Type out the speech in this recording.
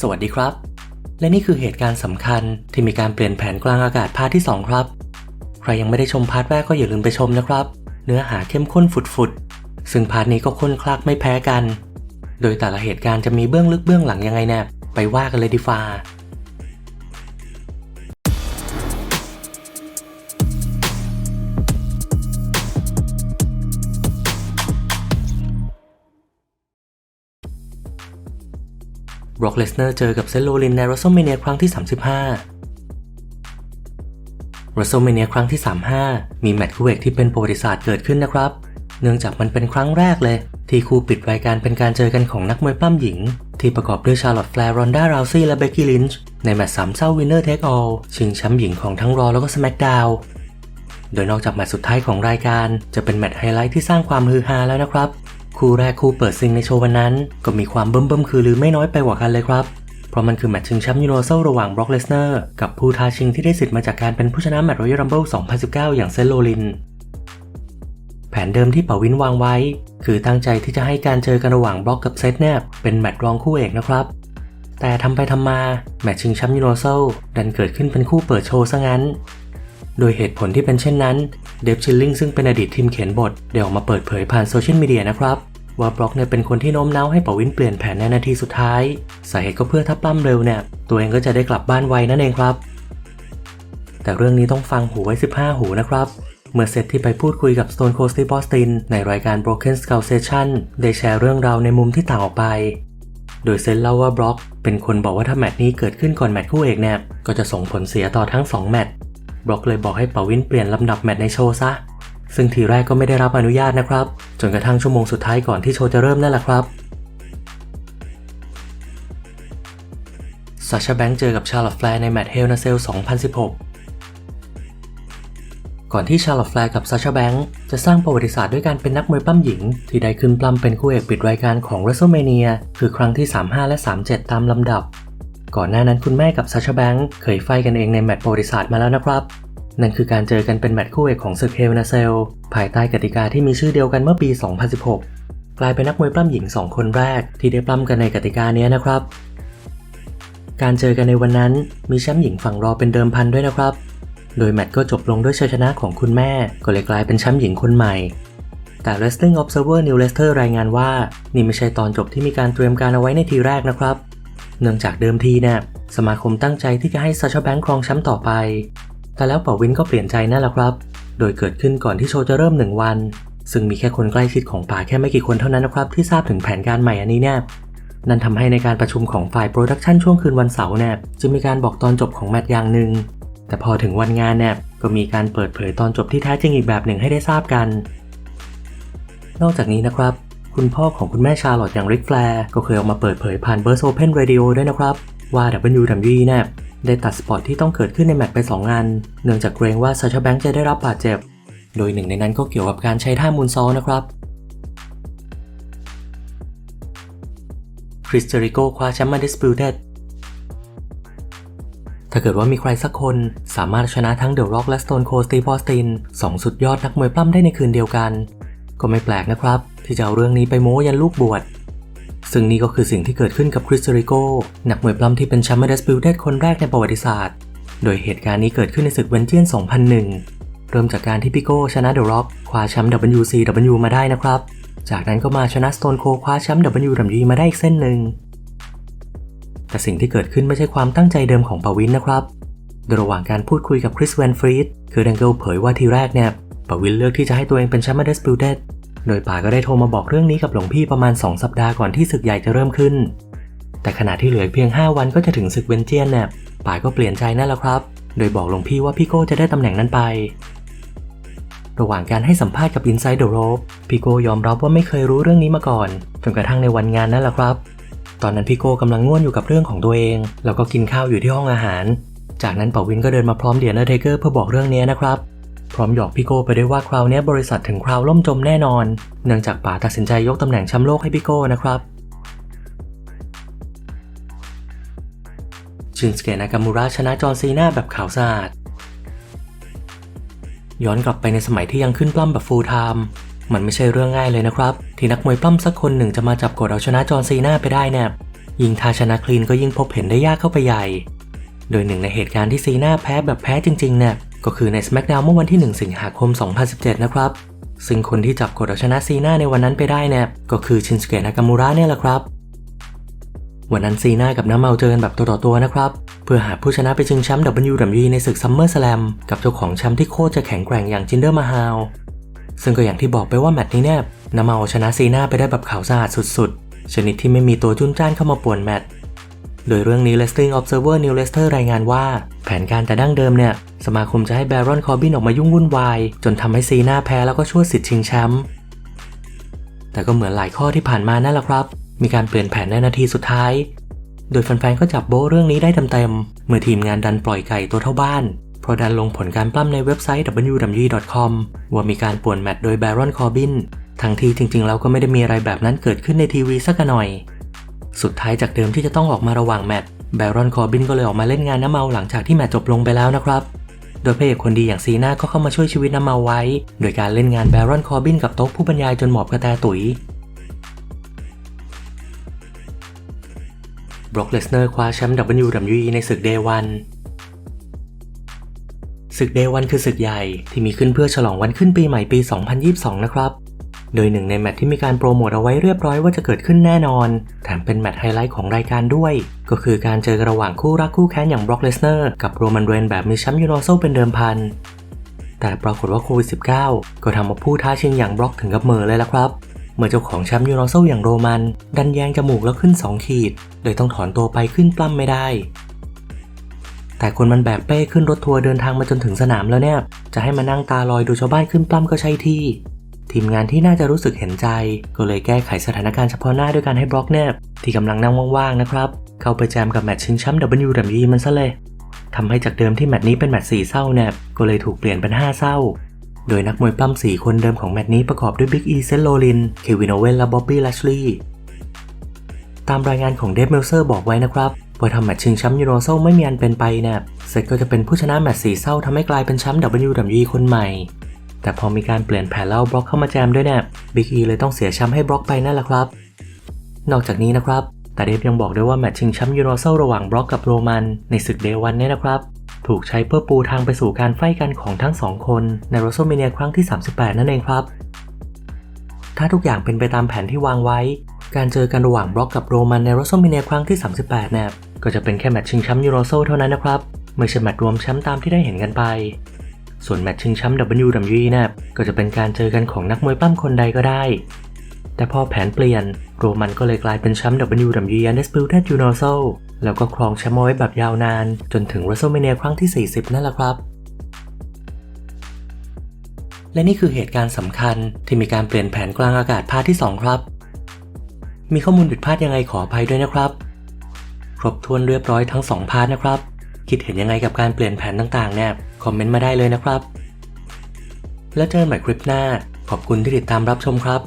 สวัสดีครับ และนี่คือเหตุการณ์สำคัญที่มีการเปลี่ยนแผนกลางอากาศพาร์ทที่ 2 ครับ ใครยังไม่ได้ชมพาร์ทแรกก็อย่าลืมไปชมนะครับ เนื้อหาเข้มข้นฝุดๆ ซึ่งพาร์ทนี้ก็ข้นคลักไม่แพ้กัน โดยแต่ละเหตุการณ์จะมีเบื้องลึกเบื้องหลังยังไงแน่ไปว่ากันเลยดีฟ้า บร็อกเลสเนอร์เจอกับเซนโลลินใน w r e s t l e m a n i a ครั้งที่ 35 w r e s t l e m a n i a ครั้งที่ 35 มีแมตช์คู่เอกที่เป็นประวัติศาสตร์เกิดขึ้นนะครับ เนื่องจากมันเป็นครั้งแรกเลย ที่คู่ปิดรายการเป็นการเจอกันของนักมวยปล้ำหญิง ที่ประกอบด้วยชาร์ลอตต์แฟร์รอนด้าราวซี่และเบกกี้ลินช์ในแมตช์สามเศร้าวินเนอร์เทคออลชิงแชมป์หญิงของทั้งรอแล้วก็ส c k กดาวโดยนอกจากแมตช์สุดท้ายของรายการ จะเป็นแมตช์ไฮไลท์ที่สร้างความฮือฮาแล้วนะครับ คู่แรกคู่เปิดซิงในโชว์วันนั้น ก็มีความเบิ่มๆคือลือไม่น้อยไปกว่ากันเลยครับ เพราะมันคือแมตช์ชิงแชมป์ยูนิเวอร์แซลระหว่างบร็อกเลสเนอร์กับผู้ท้าชิงที่ได้สิทธิ์มาจากการเป็นผู้ชนะแมตช์รอยัลรัมเบิล2019 อย่างเซนโลลิน แผนเดิมที่เป่าวินวางไว้ คือตั้งใจที่จะให้การเจอกันระหว่างบล็อกกับเซตแนบเป็นแมตช์รองคู่เอกนะครับ แต่ทำไปทำมาแมตช์ชิงแชมป์ยูนิเวอร์แซลดันเกิดขึ้นเป็นคู่เปิดโชว์ซะงั้นโดยเหตุผลที่เป็นเช่นนั้น เดฟชิลลิงซึ่งเป็นอดีตทีมเขียนบท ได้ออกมาเปิดเผยผ่านโซเชียลมีเดียนะครับ ว่าบล็อกเนี่ยเป็นคนที่โน้มน้าวให้ปวินเปลี่ยนแผนในนาทีสุดท้ายสาเหตุก็เพื่อถ้าปล้ำเร็วเนี่ยตัวเองก็จะได้กลับบ้านไวนั่นเองครับ แต่เรื่องนี้ต้องฟังหูไว้ 15 หูนะครับ เมื่อเซตที่ไปพูดคุยกับ Stone Cold Steve Austin ในรายการ Broken Skull Session ได้แชร์เรื่องราวในมุมที่ต่างออกไป โดยเซนเล่าว่าบล็อก เป็นคนบอกว่าถ้าแมตช์นี้เกิดขึ้นก่อนแมตช์คู่เอกเนี่ยก็จะส่งผลเสียต่อทั้ง2แมตช์บล็อกเลยบอกให้ปวินเปลี่ยนลำดับแมตช์ในโชว์ซะ ซึ่งทีแรกก็ไม่ได้รับอนุญาตนะครับ จนกระทั่งชั่วโมงสุดท้ายก่อนที่โชว์จะเริ่มนั่นแหละครับซาชาแบงค์เจอกับชาร์ลอตแฟร์ในแมตช์เฮลนาเซล 2016 ก่อนที่ชาร์ลอตแฟร์กับซาชาแบงค์จะสร้างประวัติศาสตร์ด้วยการเป็นนักมวยปล้ำหญิง ที่ได้ขึ้นปล้ำเป็นคู่เอกปิดรายการของ WrestleMania คือครั้งที่ 35 และ 37 ตามลำดับ ก่อนหน้านั้นคุณแม่กับซาชาแบงค์เคยไฟกันเองในแมตช์ประวัติศาสตร์มาแล้วนะครับ นั่นคือการเจอกันเป็นแมตช์คู่เอกของศึกเฮลนาเซลภายใต้กติกาที่มีชื่อเดียวกันเมื่อปี 2016 กลายเป็นนักมวยปล้ำหญิง 2 คนแรกที่ได้ปล้ำกันในกติกานี้นะครับ การเจอกันในวันนั้นมีแชมป์หญิงฝั่งรอเป็นเดิมพันด้วยนะครับ โดยแมตช์ก็จบลงด้วยชัยชนะของคุณแม่ ก็เลยกลายเป็นแชมป์หญิงคนใหม่แต่ Wrestling Observer New Leicester รายงานว่า นี่ไม่ใช่ตอนจบที่มีการเตรียมการเอาไว้ในทีแรกนะครับ เนื่องจากเดิมทีเนี่ยสมาคมตั้งใจที่จะให้ซาชาแบงค์ครองแชมป์ต่อไป แต่แล้วเป่าวินก็เปลี่ยนใจนั่นแหละครับ โดยเกิดขึ้นก่อนที่โชว์จะเริ่มหนึ่งวัน ซึ่งมีแค่คนใกล้ชิดของป่าแค่ไม่กี่คนเท่านั้นนะครับที่ทราบถึงแผนการใหม่อันนี้เนี่ยนั่นทำให้ในการประชุมของฝ่ายโปรดักชันช่วงคืนวันเสาร์เนี่ยจะมีการบอกตอนจบของแมตช์อย่างหนึ่ง แต่พอถึงวันงานเนี่ยก็มีการเปิดเผยตอนจบที่แท้จริงอีกแบบหนึ่งให้ได้ทราบกัน นอกจากนี้นะครับ คุณพ่อของคุณแม่ชาร์ลอตอย่างริกแฟร์ก็เคยออกมาเปิดเผยผ่าน Burst Open Radio ด้วยนะครับว่า WWE เนี่ย ได้ตัดสปอตที่ต้องเกิดขึ้นในแมตช์ไป 2 งาน เนื่องจากเกรงว่าซาชาแบงค์จะได้รับบาดเจ็บ โดยหนึ่งในนั้นก็เกี่ยวกับการใช้ท่ามูนซอลนะครับคริสเจริโกคว้าแชมป์มา Disputed ถ้าเกิดว่ามีใครสักคนสามารถชนะทั้งเดอะร็อกและ Stone Cold Steve Austin สองสุดยอดนักมวยปล้ำได้ในคืนเดียวกัน ก็ไม่แปลกนะครับ ที่จะเอาเรื่องนี้ไปโม้ยันลูกบวช ซึ่งนี่ก็คือสิ่งที่เกิดขึ้นกับคริสเจริโกนักมวยปล้ำที่เป็นแชมป์มา Disputed คนแรกในประวัติศาสตร์ โดยเหตุการณ์นี้เกิดขึ้นในศึกเวนเจียน 2001 เริ่มจากการที่พี่โก้ชนะเดอะร็อกคว้าแชมป์ WCW มาได้นะครับ จากนั้นก็มาชนะ Stone Cold คว้าแชมป์ WWE มาได้อีกเส้นหนึ่ง แต่สิ่งที่เกิดขึ้นไม่ใช่ความตั้งใจเดิมของปาวินนะครับโดยระหว่างการพูดคุยกับคริสแวนฟรีดคือดังเกิลเผยว่าทีแรกเนี่ยปาวินเลือกที่จะให้ตัวเองเป็นแชมป์มาเดสปิวเด โดยป่าก็ได้โทรมาบอกเรื่องนี้กับหลวงพี่ประมาณ 2 สัปดาห์ก่อนที่ศึกใหญ่จะเริ่มขึ้น แต่ขณะที่เหลือเพียง 5 วันก็จะถึงศึกเวนเจียนเนี่ยป่าก็เปลี่ยนใจนั่นแหละครับ โดยบอกหลวงพี่ว่าพี่โก้จะได้ตำแหน่งนั้นไป ระหว่างการให้สัมภาษณ์กับ Inside the Rope พี่โก้ยอมรับว่าไม่เคยรู้เรื่องนี้มาก่อน จนกระทั่งในวันงานนั่นแหละครับ ตอนนั้นพี่โก้กำลังง่วนอยู่กับเรื่องของตัวเอง แล้วก็กินข้าวอยู่ที่ห้องอาหาร จากนั้นเป่าวินก็เดินมาพร้อมเดียนเทเกอร์เพื่อบอกเรื่องนี้นะครับ ร้อมหยอกพี่โก้ไปด้วยว่าคราวนี้บริษัทถึงคราวล่มจมแน่นอน เนื่องจากป๋าตัดสินใจยกตำแหน่งแชมป์โลกให้พี่โก้นะครับชินสเกะนากามูระชนะจอร์ซีนาแบบขาวสะอาด ย้อนกลับไปในสมัยที่ยังขึ้นปล้ำแบบฟูลไทม์มันไม่ใช่เรื่องง่ายเลยนะครับ ที่นักมวยปล้ำสักคนหนึ่งจะมาจับกดเอาชนะจอร์ซีนาไปได้เนี่ยยิ่งทาชนะคลีนก็ยิ่งพบเห็นได้ยากเข้าไปใหญ่ โดยหนึ่งในเหตุการณ์ที่ซีน่าแพ้แบบแพ้จริงๆเนี่ย ก็คือใน SmackDown เมื่อวันที่ 1 สิงหาคม 2017 นะครับ ซึ่งคนที่จับกดเอาชนะซีน่าในวันนั้นไปได้เนี่ยก็คือชินสเกะนากามูระเนี่ยแหละครับวันนั้นซีน่ากับน้ำเมาเจอกันแบบตัวต่อตัวนะครับ เพื่อหาผู้ชนะไปชิงแชมป์ WWE ในศึก Summer Slam กับเจ้าของแชมป์ที่โคตรจะแข็งแกร่งอย่างจินเดอร์มาฮาลซึ่งก็อย่างที่บอกไปว่าแมตช์นี้เนี่ยน้ำเมาชนะซีน่าไปได้แบบขาวสะอาดสุดๆ ชนิดที่ไม่มีตัวจุนจ้านเข้ามาป่วนแมตช์ โดยเรื่องนี้ Wrestling Observer Neil Lester รายงานว่า แผนการแต่ดั้งเดิมเนี่ยสมาคมจะให้แบรอนคอร์บินออกมายุ่งวุ่นวาย จนทำให้ซีน่าแพ้แล้วก็ช่วยสิทธิ์ชิงแชมป์แต่ก็เหมือนหลายข้อที่ผ่านมานั่นแหละครับ มีการเปลี่ยนแผนในนาทีสุดท้าย โดยแฟนๆก็จับโบ้เรื่องนี้ได้เต็มๆเมื่อทีมงานดันปล่อยไก่ตัวเท่าบ้านเพราะดันลงผลการปล้ำในเว็บไซต์ www.com ว่ามีการป่วนแมตช์โดยแบรอนคอร์บินทั้งที่จริงๆแล้วก็ไม่ได้มีอะไรแบบนั้นเกิดขึ้นในทีวีสักหน่อย สุดท้ายจากเดิมที่จะต้องออกมาระหว่างแมตช์แบรอนคอร์บินก็เลยออกมาเล่นงานน้ำเมาหลังจากที่แมตช์จบลงไปแล้วนะครับ โดยพระเอกคนดีอย่างซีน่าก็เข้ามาช่วยชีวิตน้ำเมาไว้ โดยการเล่นงานแบรอนคอร์บินกับโต๊ะผู้บรรยายจนหมอบกระแตตุ๋ยบร็อกเลสเนอร์คว้าแชมป์ WWE ในศึก Day 1ศึก Day 1คือศึกใหญ่ที่มีขึ้นเพื่อฉลองวันขึ้นปีใหม่ปี 2022 นะครับ โดยหนึ่งในแมตช์ที่มีการโปรโมทเอาไว้เรียบร้อยว่าจะเกิดขึ้นแน่นอนแถมเป็นแมตช์ไฮไลท์ของรายการด้วย ก็คือการเจอระหว่างคู่รักคู่แค้นอย่างบร็อกเลสเนอร์กับโรมันเรนแบบมีแชมป์ยูนิเวอร์แซเป็นเดิมพันแต่ปรากฏว่าโควิด -19 ก็ทำเอาผู้ท้าชิงอย่างบร็อกถึงกับเม่อเลยละครับเมื่อเจ้าของแชมป์ยูนิเวอร์แซอย่างโรมัน ดันแยงจมูกแล้วขึ้น 2 ขีดโดยต้องถอนตัวไปขึ้นปล้ำไม่ได้ แต่คนมันแบกเป้ขึ้นรถทัวร์เดินทางมาจนถึงสนามแล้วเนี่ย จะให้มานั่งตาลอยดูชาวบ้านขึ้นปล้ำก็ใช่ที่ ทีมงานที่น่าจะรู้สึกเห็นใจ ก็เลยแก้ไขสถานการณ์เฉพาะหน้าด้วยการให้บล็อกเนบที่กำลังนั่งว่างๆนะครับ เข้าไปแจมกับแมตช์ชิงแชมป์ WWE มันซะเลยทำให้จากเดิมที่แมตช์นี้เป็นแมตช์สี่เศร้าเนี่ยก็เลยถูกเปลี่ยนเป็นห้าเศร้า โดยนักมวยปล้ำ4คนเดิมของแมตช์นี้ประกอบด้วยบิ๊กอีเซนโลลิน เควินโอเวนและบ๊อบบี้ลัชลีย์ตามรายงานของเดฟเมลเซอร์บอกไว้นะครับว่าทำแมตช์ชิงแชมป์ยูโรโซไม่มีอันเป็นไปเนี่ยเซตก็จะเป็นผู้ชนะแมตช์สี่เศร้าทำให้กลายเป็นแชมป์ WWE คนใหม่ แต่พอมีการเปลี่ยนแผนแล้วบล็อกเข้ามาแจมด้วยเนี่ยบิ๊กอีเลยต้องเสียแชมป์ให้บล็อกไปนั่นแหละครับ นอกจากนี้นะครับแต่เดฟยังบอกด้วยว่าแมตช์ชิงแชมป์ยูโรโซระหว่างบล็อกกับโรมันในศึกเดวันเนี่ยนะครับ ถูกใช้เพื่อปูทางไปสู่การไฟกันของทั้งสองคนใน w r e s t l e m a n i a ครั้งที่ 38 นั่นเองครับ ถ้าทุกอย่างเป็นไปตามแผนที่วางไว้ การเจอกันระหว่างบล็อกกับโรมันใน w r e s t l e m a n i a ครั้งที่ 38เนี่ยก็จะเป็นแค่แมตช์ชิงแชมป์ยูโรโซเท่านั้นนะครับไม่ใช่แมตช์รวมแชมป์ตามที่ได้เห็นกันไป ส่วนแมตช์ชิงแชมป์ WWE เนี่ยก็จะเป็นการเจอกันของนักมวยปั้มคนใดก็ได้ แต่พอแผนเปลี่ยน โรมันก็เลยกลายเป็นแชมป์ WWE Undisputed Universal แล้วก็ครองแชมป์เอาไว้แบบยาวนาน จนถึง WrestleMania ครั้งที่ 40 นั่นแหละครับ และนี่คือเหตุการณ์สำคัญที่มีการเปลี่ยนแผนกลางอากาศพาร์ทที่ 2 ครับ มีข้อมูลผิดพลาดยังไงขออภัยด้วยนะครับ ครบถ้วนเรียบร้อยทั้ง 2 พาร์ทนะครับ คิดเห็นยังไงกับการเปลี่ยนแผนต่างๆเนี่ย คอมเมนต์มาได้เลยนะครับ แล้วเจอกันใหม่คลิปหน้า ขอบคุณที่ติดตามรับชมครับ